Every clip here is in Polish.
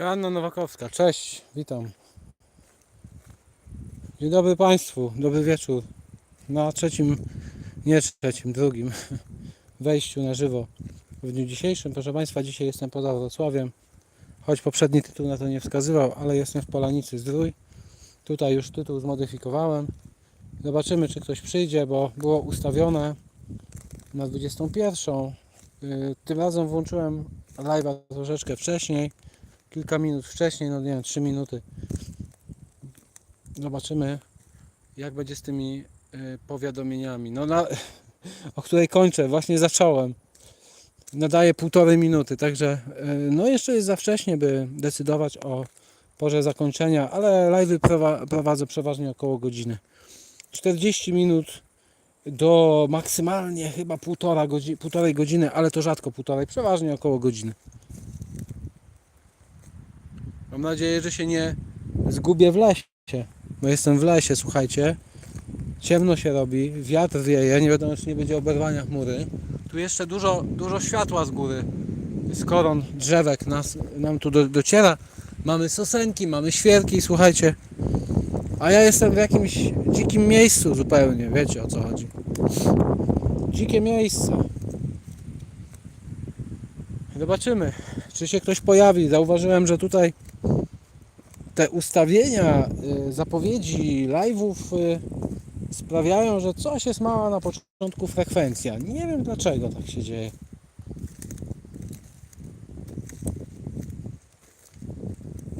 Joanna Nowakowska, cześć, witam. Dzień dobry Państwu, dobry wieczór. Na trzecim, nie trzecim, drugim wejściu na żywo w dniu dzisiejszym. Proszę Państwa, dzisiaj jestem poza Wrocławiem, choć poprzedni tytuł na to nie wskazywał, ale jestem w Polanicy Zdrój. Tutaj już tytuł zmodyfikowałem. Zobaczymy, czy ktoś przyjdzie, bo było ustawione na 21. Yy, Tym razem włączyłem live'a troszeczkę wcześniej kilka minut wcześniej, no nie wiem, 3 minuty. Zobaczymy, jak będzie z tymi y, powiadomieniami. No, na, o której kończę, właśnie zacząłem. Nadaję półtorej minuty, także y, no jeszcze jest za wcześnie, by decydować o porze zakończenia, ale prowa- prowadzę przeważnie około godziny. 40 minut do maksymalnie chyba półtora godzi- półtorej godziny, ale to rzadko półtorej, przeważnie około godziny. Mam nadzieję, że się nie zgubię w lesie. Bo jestem w lesie, słuchajcie. Ciemno się robi, wiatr wieje, nie wiadomo czy nie będzie oberwania chmury. Tu jeszcze dużo, dużo światła z góry. Z koron drzewek nas, nam tu do, dociera. Mamy sosenki, mamy świerki, słuchajcie. A ja jestem w jakimś dzikim miejscu zupełnie, wiecie o co chodzi. Dzikie miejsce. Zobaczymy, czy się ktoś pojawi. Zauważyłem, że tutaj te ustawienia, y, zapowiedzi live'ów y, sprawiają, że coś jest mała na początku frekwencja. Nie wiem dlaczego tak się dzieje.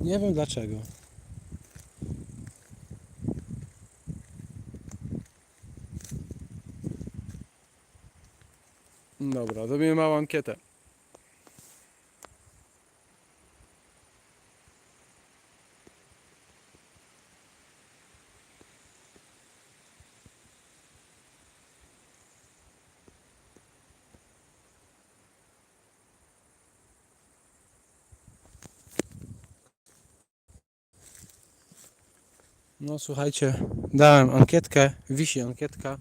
Nie wiem dlaczego. Dobra, robimy małą ankietę. No słuchajcie, dałem ankietkę, wisi ankietka.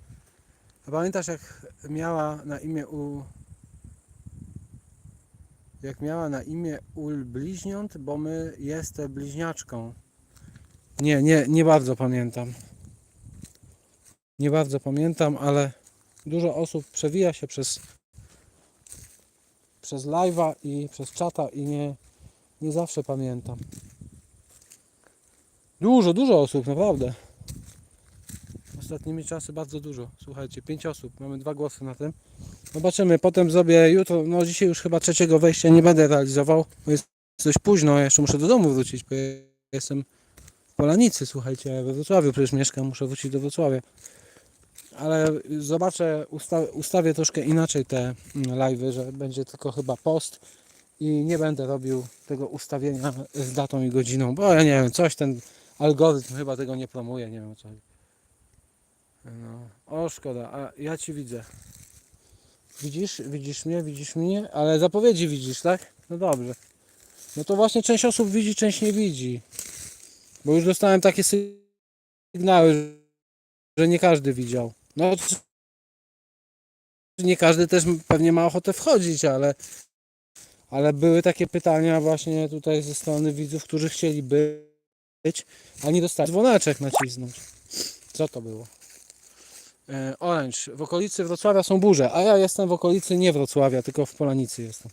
A pamiętasz jak miała na imię u... Jak miała na imię ul bliźniąt, bo my jestem bliźniaczką. Nie, nie, nie bardzo pamiętam. Nie bardzo pamiętam, ale dużo osób przewija się przez przez live'a i przez czata i nie, nie zawsze pamiętam. Dużo, dużo osób, naprawdę. Ostatnimi czasy bardzo dużo. Słuchajcie, pięć osób, mamy dwa głosy na tym. Zobaczymy, potem zrobię jutro, no dzisiaj już chyba trzeciego wejścia nie będę realizował, bo jest dość późno, jeszcze muszę do domu wrócić, bo ja jestem w Polanicy, słuchajcie, we Wrocławiu przecież mieszkam, muszę wrócić do Wrocławia. Ale zobaczę, usta ustawię troszkę inaczej te mm, live'y, że będzie tylko chyba post i nie będę robił tego ustawienia z datą i godziną, bo ja nie wiem, coś ten algorytm chyba tego nie promuje, nie wiem o co chodzi. No. O szkoda, a ja ci widzę. Widzisz, widzisz mnie, widzisz mnie, ale zapowiedzi widzisz, tak? No dobrze. No to właśnie część osób widzi, część nie widzi. Bo już dostałem takie sygnały, że nie każdy widział. No nie każdy też pewnie ma ochotę wchodzić, ale ale były takie pytania właśnie tutaj ze strony widzów, którzy chcieli być, a nie dostali dzwoneczek nacisnąć. Co to było? E, Orange. W okolicy Wrocławia są burze, a ja jestem w okolicy nie Wrocławia, tylko w Polanicy jestem.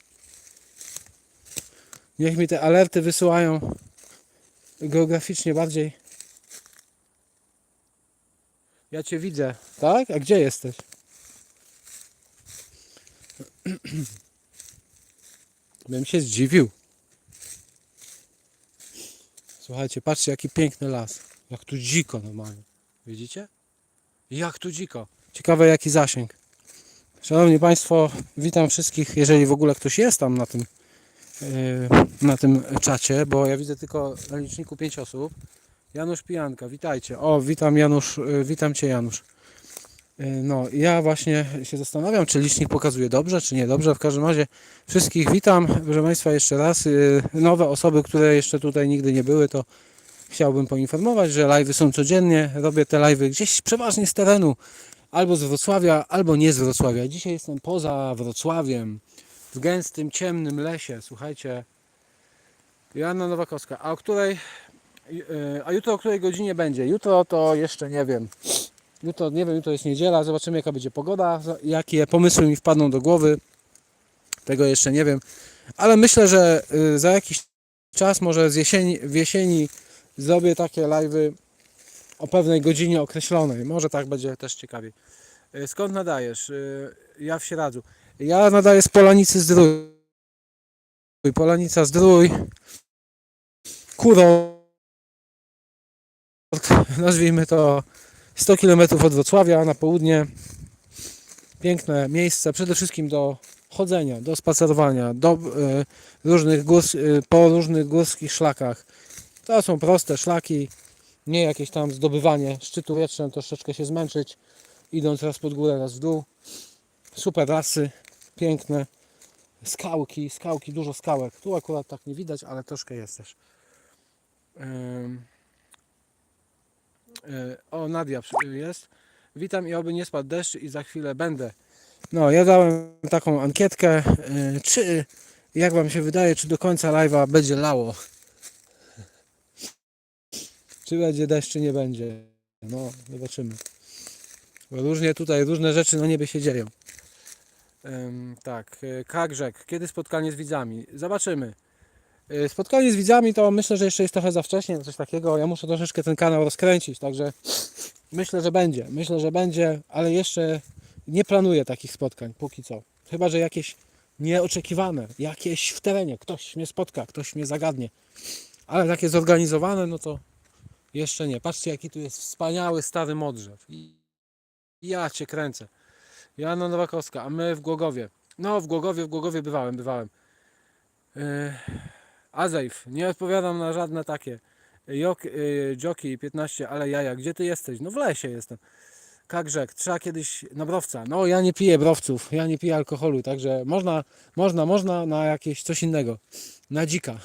Niech mi te alerty wysyłają geograficznie bardziej. Ja Cię widzę, tak? A gdzie jesteś? Bym się zdziwił. Słuchajcie, patrzcie jaki piękny las. Jak tu dziko normalnie. Widzicie? Jak tu dziko. Ciekawe jaki zasięg. Szanowni Państwo, witam wszystkich, jeżeli w ogóle ktoś jest tam na tym, yy, na tym czacie, bo ja widzę tylko na liczniku 5 osób. Janusz Pijanka, witajcie. O, witam Janusz, yy, witam Cię Janusz. Yy, No, ja właśnie się zastanawiam, czy licznik pokazuje dobrze, czy niedobrze. W każdym razie wszystkich witam, proszę Państwa, jeszcze raz. Yy, Nowe osoby, które jeszcze tutaj nigdy nie były, to chciałbym poinformować, że live'y są codziennie. Robię te live'y gdzieś przeważnie z terenu, albo z Wrocławia, albo nie z Wrocławia. Dzisiaj jestem poza Wrocławiem, w gęstym, ciemnym lesie. Słuchajcie, Joanna Nowakowska. A o której, yy, a jutro o której godzinie będzie? Jutro to jeszcze nie wiem. Jutro, nie wiem, jutro jest niedziela, zobaczymy jaka będzie pogoda, jakie pomysły mi wpadną do głowy. Tego jeszcze nie wiem. Ale myślę, że y, za jakiś czas, może z jesieni, w jesieni zrobię takie live'y o pewnej godzinie określonej. Może tak będzie też ciekawiej. Y, Skąd nadajesz? Y, Ja w Sieradzu. Ja nadaję z Polanicy Zdrój. Polanica Zdrój. Kurort. Nazwijmy to 100 km od Wrocławia na południe. Piękne miejsce, przede wszystkim do chodzenia, do spacerowania, do e, różnych górs, e, po różnych górskich szlakach. To są proste szlaki, nie jakieś tam zdobywanie szczytu wiecznym, troszeczkę się zmęczyć, idąc raz pod górę, raz w dół. Super lasy, piękne, skałki, skałki, dużo skałek. Tu akurat tak nie widać, ale troszkę jest też. O, Nadia jest. Witam i oby nie spadł deszcz i za chwilę będę. No, ja dałem taką ankietkę, e, czy, jak Wam się wydaje, czy do końca live'a będzie lało? Czy będzie deszcz, czy nie będzie? No, zobaczymy. Bo różnie tutaj, różne rzeczy na niebie się dzieją. Em, tak, e, Kagrzek, kiedy spotkanie z widzami? Zobaczymy. E, Spotkanie z widzami to myślę, że jeszcze jest trochę za wcześnie, coś takiego. Ja muszę troszeczkę ten kanał rozkręcić, także myślę, że będzie. Myślę, że będzie, ale jeszcze nie planuję takich spotkań póki co. Chyba, że jakieś nieoczekiwane, jakieś w terenie, ktoś mnie spotka, ktoś mnie zagadnie. Ale takie zorganizowane, no to jeszcze nie. Patrzcie, jaki tu jest wspaniały stary modrzew. Ja cię kręcę. Joanna Nowakowska, a my w Głogowie. No, w Głogowie, w Głogowie bywałem, bywałem. Yy, Azejf, nie odpowiadam na żadne takie. Yy, Joki 15, ale jaja, gdzie ty jesteś? No w lesie jestem. Kagrzek, trzeba kiedyś na browca. No ja nie piję browców, ja nie piję alkoholu, także można, można, można na jakieś coś innego. Na dzika.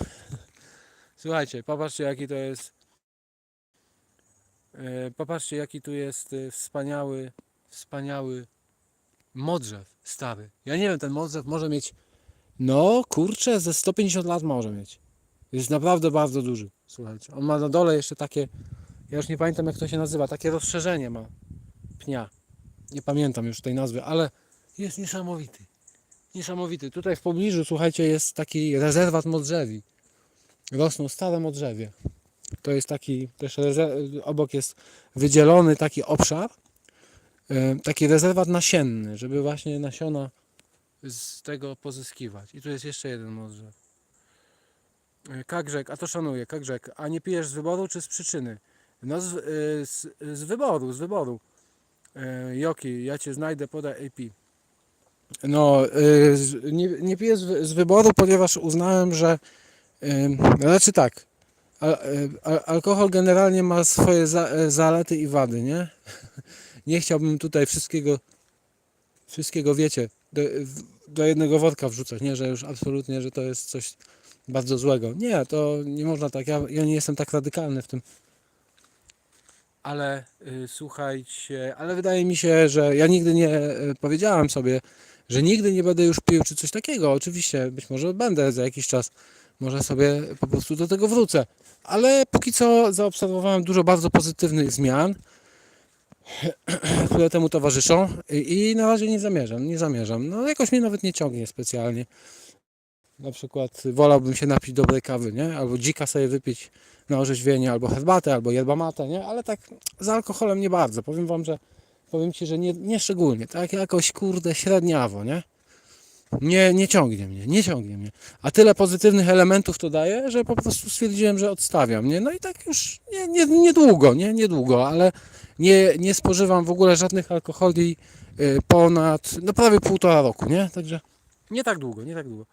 Słuchajcie, popatrzcie jaki to jest. Yy, popatrzcie jaki tu jest yy, wspaniały, wspaniały modrzew stary. Ja nie wiem, ten modrzew może mieć, no kurczę, ze 150 lat może mieć. Jest naprawdę bardzo duży. Słuchajcie, on ma na dole jeszcze takie, ja już nie pamiętam jak to się nazywa, takie rozszerzenie ma pnia. Nie pamiętam już tej nazwy, ale jest niesamowity. Niesamowity. Tutaj w pobliżu, słuchajcie, jest taki rezerwat modrzewi. Rosną stare modrzewie. To jest taki, też obok jest wydzielony taki obszar, e, taki rezerwat nasienny, żeby właśnie nasiona z tego pozyskiwać. I tu jest jeszcze jeden modrzew. E, Kagrzek, a to szanuję, Kagrzek, a nie pijesz z wyboru czy z przyczyny? No z, y, z, z wyboru, z wyboru. E, Joki, ja cię znajdę, podaj AP. No, y, nie, nie piję z, z wyboru, ponieważ uznałem, że znaczy tak, al, al, alkohol generalnie ma swoje za, zalety i wady, nie? Nie chciałbym tutaj wszystkiego, wszystkiego wiecie, do, do jednego worka wrzucać, nie, że już absolutnie, że to jest coś bardzo złego. Nie, to nie można tak, ja, ja nie jestem tak radykalny w tym. Ale y, słuchajcie, ale wydaje mi się, że ja nigdy nie y, powiedziałem sobie, że nigdy nie będę już pił czy coś takiego. Oczywiście, być może będę za jakiś czas, może sobie po prostu do tego wrócę. Ale póki co zaobserwowałem dużo bardzo pozytywnych zmian, które temu towarzyszą i, i na razie nie zamierzam, nie zamierzam. No jakoś mnie nawet nie ciągnie specjalnie. Na przykład wolałbym się napić dobrej kawy, nie? Albo dzika sobie wypić na orzeźwienie, albo herbatę, albo yerba nie? Ale tak z alkoholem nie bardzo. Powiem Wam, że powiem Ci, że nie, nie szczególnie. Tak jakoś kurde średniawo, nie? Nie, nie ciągnie mnie, nie ciągnie mnie. A tyle pozytywnych elementów to daje, że po prostu stwierdziłem, że odstawiam, nie? No i tak już nie, nie, niedługo, nie? Niedługo, ale nie, nie spożywam w ogóle żadnych alkoholi y, ponad, no prawie półtora roku, nie? Także nie tak długo, nie tak długo.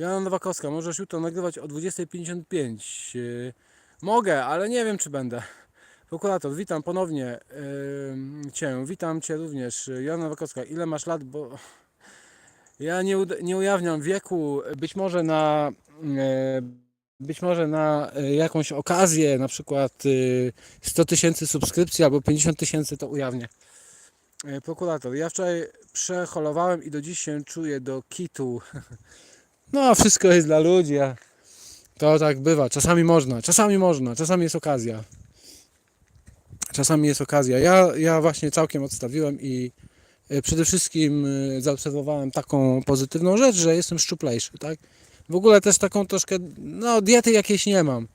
Joanna Nowakowska, możesz jutro nagrywać o 20.55. Yy, mogę, ale nie wiem czy będę. Prokurator, witam ponownie yy, Cię. Witam Cię również. Joanna Nowakowska, ile masz lat? Bo ja nie, nie ujawniam wieku. Być może na yy, być może na jakąś okazję, na przykład yy, 100 tysięcy subskrypcji albo 50 tysięcy to ujawnię. Prokurator, ja wczoraj przeholowałem i do dziś się czuję do kitu. No, wszystko jest dla ludzi, a To tak bywa. Czasami można, czasami można, czasami jest okazja. Czasami jest okazja. Ja, ja właśnie całkiem odstawiłem i e, przede wszystkim e, zaobserwowałem taką pozytywną rzecz, że jestem szczuplejszy, tak? W ogóle też taką troszkę, no diety jakiejś nie mam.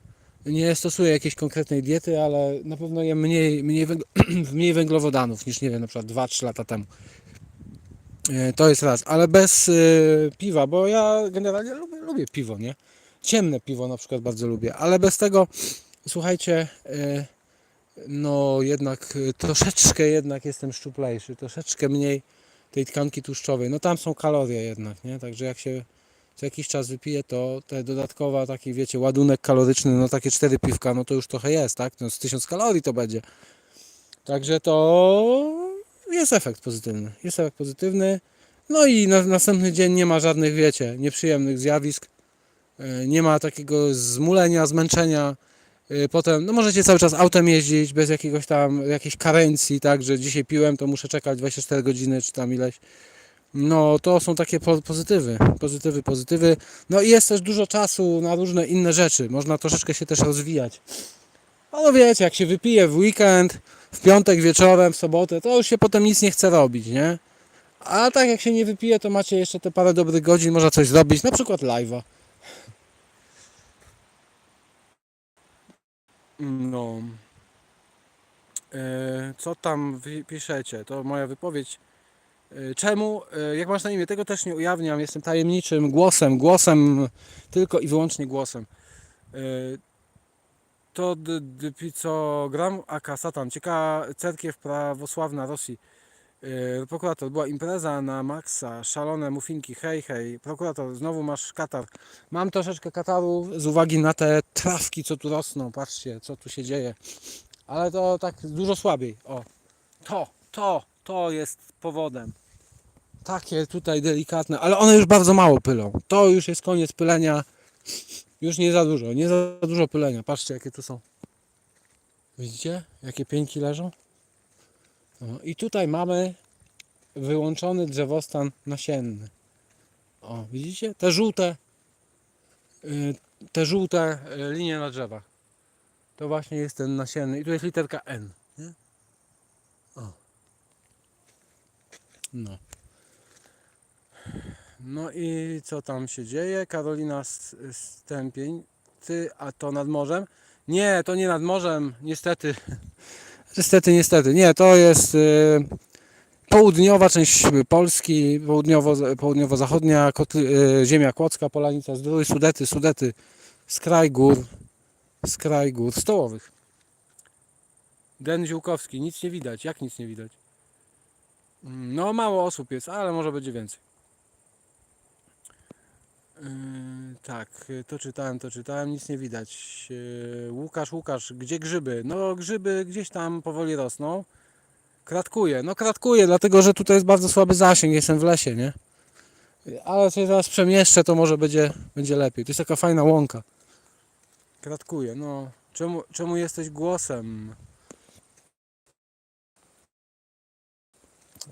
Nie stosuję jakiejś konkretnej diety, ale na pewno jem mniej, mniej, mniej węglowodanów niż, nie wiem, na przykład 2-3 lata temu. E, To jest raz, ale bez e, piwa, bo ja generalnie lubię, lubię piwo, nie? Ciemne piwo na przykład bardzo lubię, ale bez tego, słuchajcie, e, no jednak troszeczkę jednak jestem szczuplejszy, troszeczkę mniej tej tkanki tłuszczowej. No tam są kalorie jednak, nie? Także jak się co jakiś czas wypije, to te dodatkowa taki, wiecie, ładunek kaloryczny, no takie cztery piwka, no to już trochę jest, tak? No z 1000 kalorii to będzie. Także to jest efekt pozytywny. Jest efekt pozytywny. No i na następny dzień nie ma żadnych, wiecie, nieprzyjemnych zjawisk. E, Nie ma takiego zmulenia, zmęczenia. E, Potem, no możecie cały czas autem jeździć bez jakiegoś tam, jakiejś karencji, tak, że dzisiaj piłem, to muszę czekać 24 godziny, czy tam ileś. No to są takie po- pozytywy, pozytywy, pozytywy. No i jest też dużo czasu na różne inne rzeczy. Można troszeczkę się też rozwijać. Ale wiecie, jak się wypije w weekend, w piątek wieczorem, w sobotę, to już się potem nic nie chce robić, nie? A tak jak się nie wypije, to macie jeszcze te parę dobrych godzin, można coś zrobić, na przykład live'a. No. E, co tam piszecie? To moja wypowiedź. E, Czemu? E, Jak masz na imię? Tego też nie ujawniam. Jestem tajemniczym głosem. Głosem, tylko i wyłącznie głosem. To d- d- co gram, aka Satan. Ciekawa cerkiew prawosławna Rosji. E, Prokurator, była impreza na Maxa, szalone mufinki, hej, hej. Prokurator, znowu masz katar. Mam troszeczkę kataru z uwagi na te trawki, co tu rosną. Patrzcie, co tu się dzieje. Ale to tak dużo słabiej. O, to, to, to jest powodem. Takie tutaj delikatne, ale one już bardzo mało pylą. To już jest koniec pylenia. Już nie za dużo, nie za dużo pylenia. Patrzcie, jakie tu są. Widzicie, jakie pieńki leżą? O, I tutaj mamy wyłączony drzewostan nasienny. O, widzicie? Te żółte, y, te żółte y, linie na drzewach. To właśnie jest ten nasienny. I tu jest literka N. Nie? O. No. No i co tam się dzieje? Karolina Stępień. Ty, a to nad morzem? Nie, to nie nad morzem, niestety. Niestety, niestety. Nie, to jest y, południowa część Polski, południowo, południowo-zachodnia, y, ziemia kłodzka, Polanica, Zdrój, Sudety, Sudety, z kraj gór, z kraj gór stołowych. Den Ziółkowski, nic nie widać. Jak nic nie widać? No, mało osób jest, ale może będzie więcej. Yy, tak, to czytałem, to czytałem, nic nie widać. Yy, Łukasz, Łukasz, gdzie grzyby? No, grzyby gdzieś tam powoli rosną. Kratkuje, no kratkuje, dlatego że tutaj jest bardzo słaby zasięg, jestem w lesie, nie? Ale się zaraz przemieszczę, to może będzie, będzie lepiej. To jest taka fajna łąka. Kratkuje, no. Czemu, czemu jesteś głosem?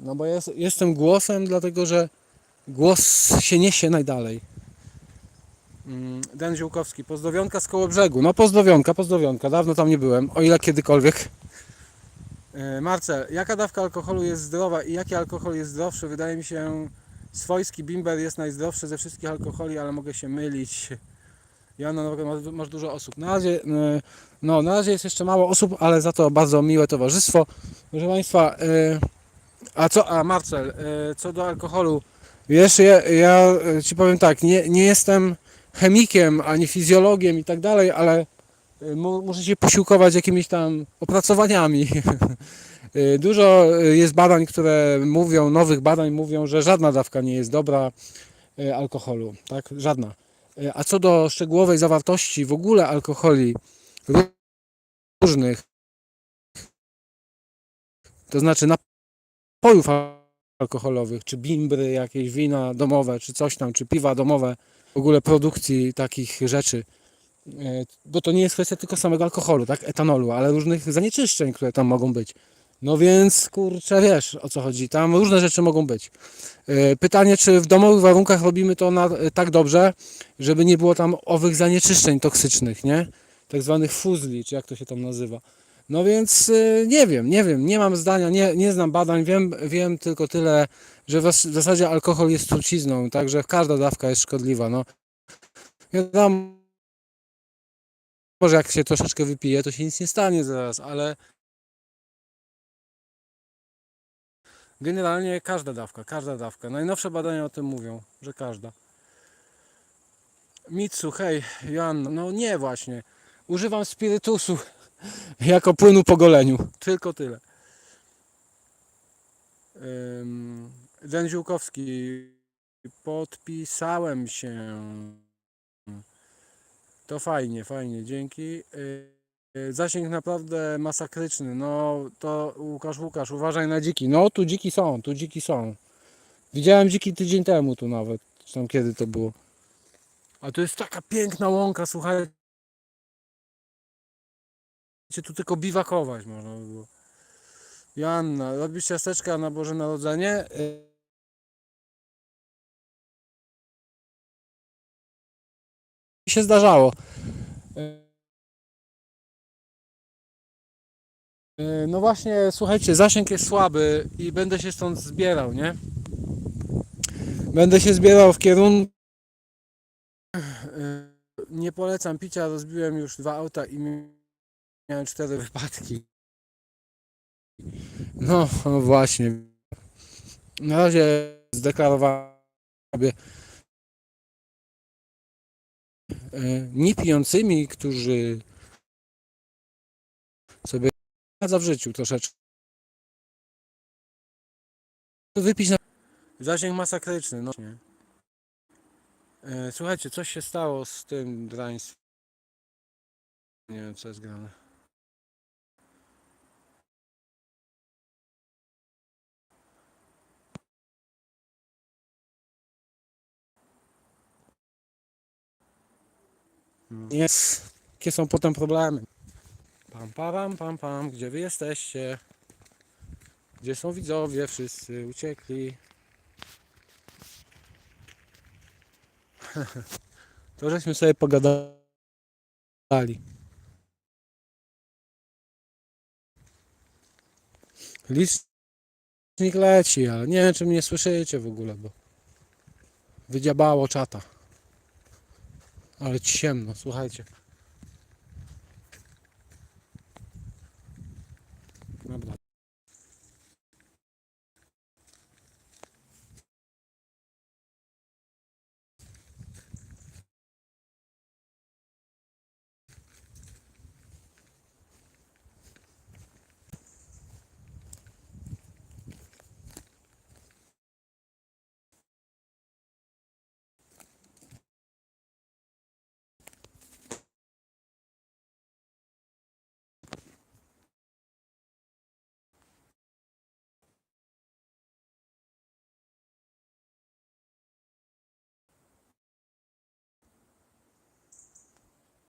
No bo jest, jestem głosem, dlatego że głos się niesie najdalej. Mm, Den Ziółkowski, pozdrowionka z koło brzegu. No pozdrowionka, pozdrowionka, dawno tam nie byłem, o ile kiedykolwiek. E, Marcel, jaka dawka alkoholu jest zdrowa i jaki alkohol jest zdrowszy? Wydaje mi się, swojski bimber jest najzdrowszy ze wszystkich alkoholi, ale mogę się mylić. Joanna, no, masz, masz dużo osób. Na razie, e, no, na razie jest jeszcze mało osób, ale za to bardzo miłe towarzystwo. Proszę Państwa, e, a co, a Marcel, co do alkoholu, wiesz, ja, ja Ci powiem tak, nie, nie jestem chemikiem, ani fizjologiem i tak dalej, ale y, muszę się posiłkować jakimiś tam opracowaniami. Y, Dużo y, jest badań, które mówią, nowych badań mówią, że żadna dawka nie jest dobra alkoholu, tak? Żadna. A co do szczegółowej zawartości w ogóle alkoholi ró- różnych, to znaczy napojów alkoholowych, czy bimbry, jakieś wina domowe, czy coś tam, czy piwa domowe, w ogóle produkcji takich rzeczy. E, Bo to nie jest kwestia tylko samego alkoholu, tak? Etanolu, ale różnych zanieczyszczeń, które tam mogą być. No więc kurczę, wiesz o co chodzi. Tam różne rzeczy mogą być. Yy, Pytanie, czy w domowych warunkach robimy to na, tak dobrze, żeby nie było tam owych zanieczyszczeń toksycznych, nie? Tak zwanych fuzli, czy jak to się tam nazywa. No więc nie wiem, nie wiem, nie mam zdania, nie, nie znam badań, wiem, wiem tylko tyle, że w zas- w zasadzie alkohol jest trucizną, także każda dawka jest szkodliwa. No. Wiadomo, może jak się troszeczkę wypije, to się nic nie stanie zaraz, ale generalnie każda dawka, każda dawka. Najnowsze badania o tym mówią, że każda. Mitsu, hej, Joanna, no nie właśnie. Używam spirytusu jako płynu po goleniu. Tylko tyle. Den Ziółkowski, podpisałem się. To fajnie, fajnie, dzięki. Yy, yy, Zasięg naprawdę masakryczny. No to Łukasz, Łukasz, uważaj na dziki. No tu dziki są, tu dziki są. Widziałem dziki tydzień temu tu nawet. Czy tam kiedy to było. A to jest taka piękna łąka, słuchajcie. Tu tylko biwakować można by było. Joanna, robisz ciasteczka na Boże Narodzenie? Się zdarzało. Yy, No właśnie, słuchajcie, zasięg jest słaby i będę się stąd zbierał, nie? Będę się zbierał w kierunku. Yy, Nie polecam picia, rozbiłem już dwa auta i miałem cztery wypadki. No, no właśnie. Na razie zdeklarowałem sobie niepijącymi, którzy sobie radza w życiu troszeczkę. Wypić na... Zasięg masakryczny, no nie. E, Słuchajcie, coś się stało z tym draństwem. Nie wiem, co jest grane. Jest. Jakie są potem problemy? Pam, pam, pam, pam, gdzie wy jesteście? Gdzie są widzowie? Wszyscy uciekli. To żeśmy sobie pogadali. Licznik leci, ale nie wiem czy mnie słyszycie w ogóle, bo wydziabało czata. Ale ciemno, słuchajcie. Dobra.